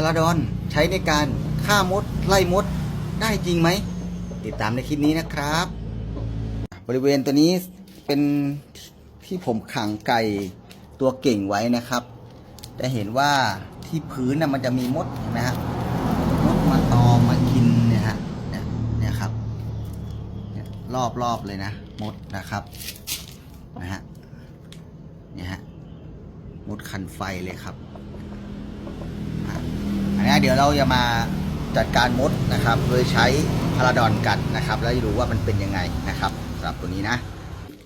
พาราดอนใช้ในการฆ่ามดไล่มดได้จริงไหม ติดตามในคลิปนี้นะครับ บริเวณตัวนี้เป็นที่ผมขังไก่ตัวเก่งไว้นะครับ จะเห็นว่าที่พื้นนะมันจะมีมดเห็นะฮะมดมาตอมมากินเนี่ยฮะเนี่ยครับเนี่ยรอบรอบเลยนะมดนะครับนะฮะเนี่ยฮะมดคันไฟเลยครับ นนี้เดี๋ยวเราจะมาจัดการมดนะครับ โดยใช้พาราดอนกันนะครับ แล้วจะดูว่ามันเป็นยังไงนะครับสำหรับตัวนี้นะ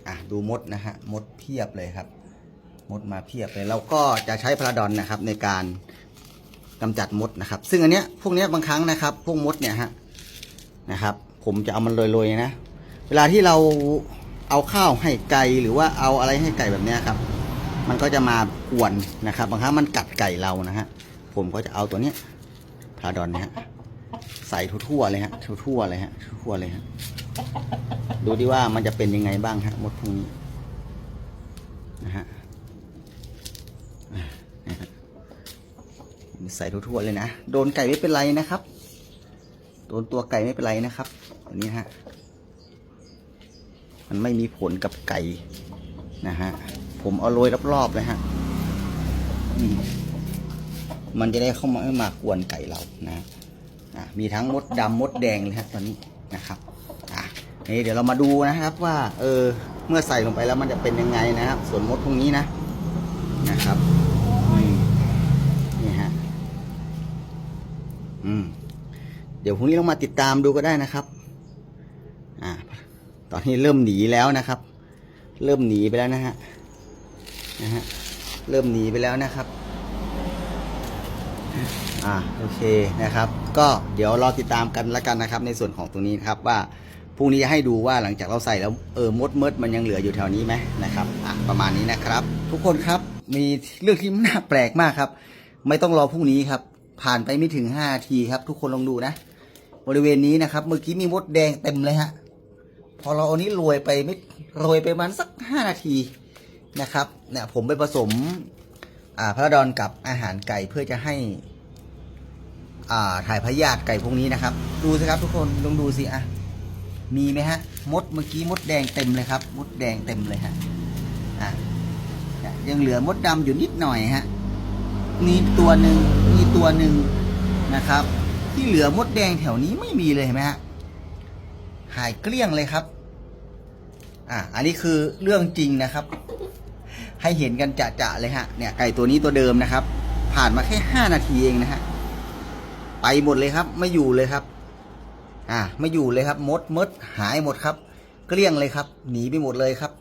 อะดูมดนะฮะมดเพียบเลยครับ มดมาเพียบเลยเราก็จะใช้พาราดอนนะครับในการกำจัดมดนะครับ ซึ่งอันเนี้ยพวกเนี้ยบางครั้งนะครับ พวกมดเนี่ยฮะนะครับ ผมจะเอามันโรยๆนะ เวลาที่เราเอาข้าวให้ไก่หรือว่าเอาอะไรให้ไก่แบบเนี้ยครับ มันก็จะมากวนนะครับ บางครั้งมันกัดไก่เรานะฮะ ผมก็จะเอาตัวเนี้ยพาดอนนี่ยฮะใส่ทั่วๆเลยฮะทั่วๆเลยฮะทั่วๆเลยฮะดูดิว่ามันจะเป็นยังไงบ้างฮะมดพวกนี้นะฮะใส่ทั่วๆเลยนะโดนไก่ไม่เป็นไรนะครับ โดนตัวไก่ไม่เป็นไรนะครับตัวนี้ฮะมันไม่มีผลกับไก่นะฮะผมเอาโรยรอบๆเลยฮะอืม มันจะได้เข้ามาไม่มากวนไก่เรานะะมีทั้งมดดำมดแดงเลยครับตอนนี้นะครับอะนี่เดี๋ยวเรามาดูนะครับว่า เออเมื่อใส่ลงไปแล้วมันจะเป็นยังไงนะครับ ส่วนมดพวกนี้นะนะครับนี่ฮะอืมเดี๋ยวพรุ่งนี้เรามาติดตามดูก็ได้นะครับ อ่า ตอนนี้เริ่มหนีแล้วนะครับ เริ่มหนีไปแล้วนะฮะนะฮะเริ่มหนีไปแล้วนะครับ อ่าโอเคนะครับ ก็เดี๋ยวรอติดตามกันละกันนะครับ ในส่วนของตรงนี้นะครับว่าพรุ่งนี้จะให้ดูว่าหลังจากเราใส่แล้วเออมดมดมันยังเหลืออยู่แถวนี้ไหมนะครับอะประมาณนี้นะครับ ทุกคนครับมีเรื่องที่น่าแปลกมากครับ ไม่ต้องรอพรุ่งนี้ครับ ผ่านไปไม่ถึง5นาทีครับ ทุกคนลองดูนะ บริเวณนี้นะครับ เมื่อกี้มีมดแดงเต็มเลยฮะพอเราเอานี้โรยไปไม่โรยไปประมันสัก 5 นาทีนะครับเนี่ยผมไปผสม พระดอนกับอาหารไก่เพื่อจะให้อ่าถ่ายพยาธิไก่พวกนี้นะครับ ดูสิครับทุกคนลองดูสิอะมีไหมฮะมดเมื่อกี้มดแดงเต็มเลยครับ มดแดงเต็มเลยฮะอะยยังเหลือมดดำอยู่นิดหน่อยฮะมีตัวหนึ่งมีตัวหนึ่งนะครับ ที่เหลือมดแดงแถวนี้ไม่มีเลยเห็นไหมฮะหายเกลี้ยงเลยครับ อะอันนี้คือเรื่องจริงนะครับ ให้เห็นกันจะๆเลยฮะ เนี่ยไก่ตัวนี้ตัวเดิมนะครับ ผ่านมาแค่ห้านาทีเองนะฮะ ไปหมดเลยครับ ไม่อยู่เลยครับ อ่า ไม่อยู่เลยครับ มดมดหายหมดครับ เกลี้ยงเลยครับ หนีไปหมดเลยครับ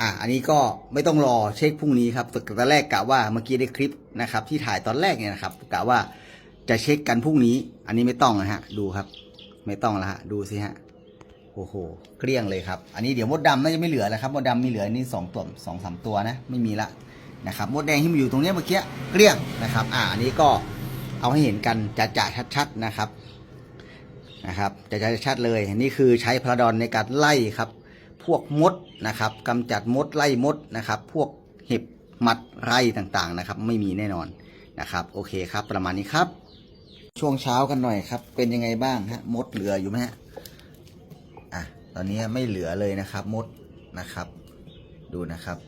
อ่า อันนี้ก็ไม่ต้องรอเช็คพรุ่งนี้ครับตอนแรกกะว่าเมื่อกี้ได้คลิปนะครับ ที่ถ่ายตอนแรกเนี่ยนะครับกะว่าจะเช็คกันพรุ่งนี้ อันนี้ไม่ต้องนะฮะ ดูครับ ไม่ต้องแล้วฮะ ดูสิฮะ โอ้โห เกลี้ยงเลยครับ อันนี้เดี๋ยวมดดำน่าจะไม่เหลือแล้วครับ มดดำมีเหลือนี่สองตัวสองสามตัวนะ ไม่มีละนะครับ มดแดงที่มันอยู่ตรงนี้เมื่อกี้ เกลี้ยงนะครับ อ่า อันนี้ก็เอาให้เห็นกันจะจะชัดๆนะครับ นะครับจะจะชัดเลยนนี้คือใช้พลาดอนในการไล่ครับ พวกมดนะครับกำจัดมดไล่มดนะครับ พวกเห็บหมัดไรต่างๆนะครับ ไม่มีแน่นอนนะครับ โอเคครับ ประมาณนี้ครับ ช่วงเช้ากันหน่อยครับ เป็นยังไงบ้างฮะ มดเหลืออยู่ไหมฮะ อะตอนนี้ไม่เหลือเลยนะครับมดนะครับ ดูนะครับ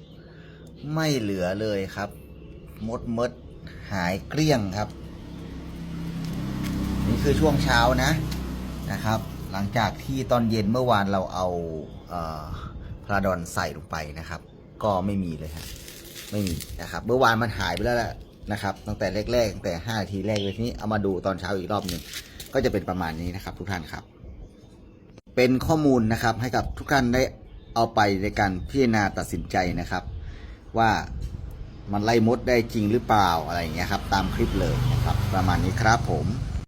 ไม่เหลือเลยครับ มดมดหายเกลี้ยงครับ นี่คือช่วงเช้านะนะครับ หลังจากที่ตอนเย็นเมื่อวานเราเอาเออพลาดอนใส่ลงไปนะครับ ก็ไม่มีเลยฮะไม่มีนะครับ เมื่อวานมันหายไปแล้วแหละนะครับ ตั้งแต่แรกๆตั้งแต่ห้านาทีแรกเลยทีนี้เอามาดูตอนเช้าอีกรอบหนึ่งก็จะเป็นประมาณนี้นะครับ ทุกท่านครับ เป็นข้อมูลนะครับให้กับทุกท่านได้เอาไปในการพิจารณาตัดสินใจนะครับ ว่ามันไล่มดได้จริงหรือเปล่าอะไรอย่างเงี้ยครับ ตามคลิปเลยนะครับ ประมาณนี้ครับผม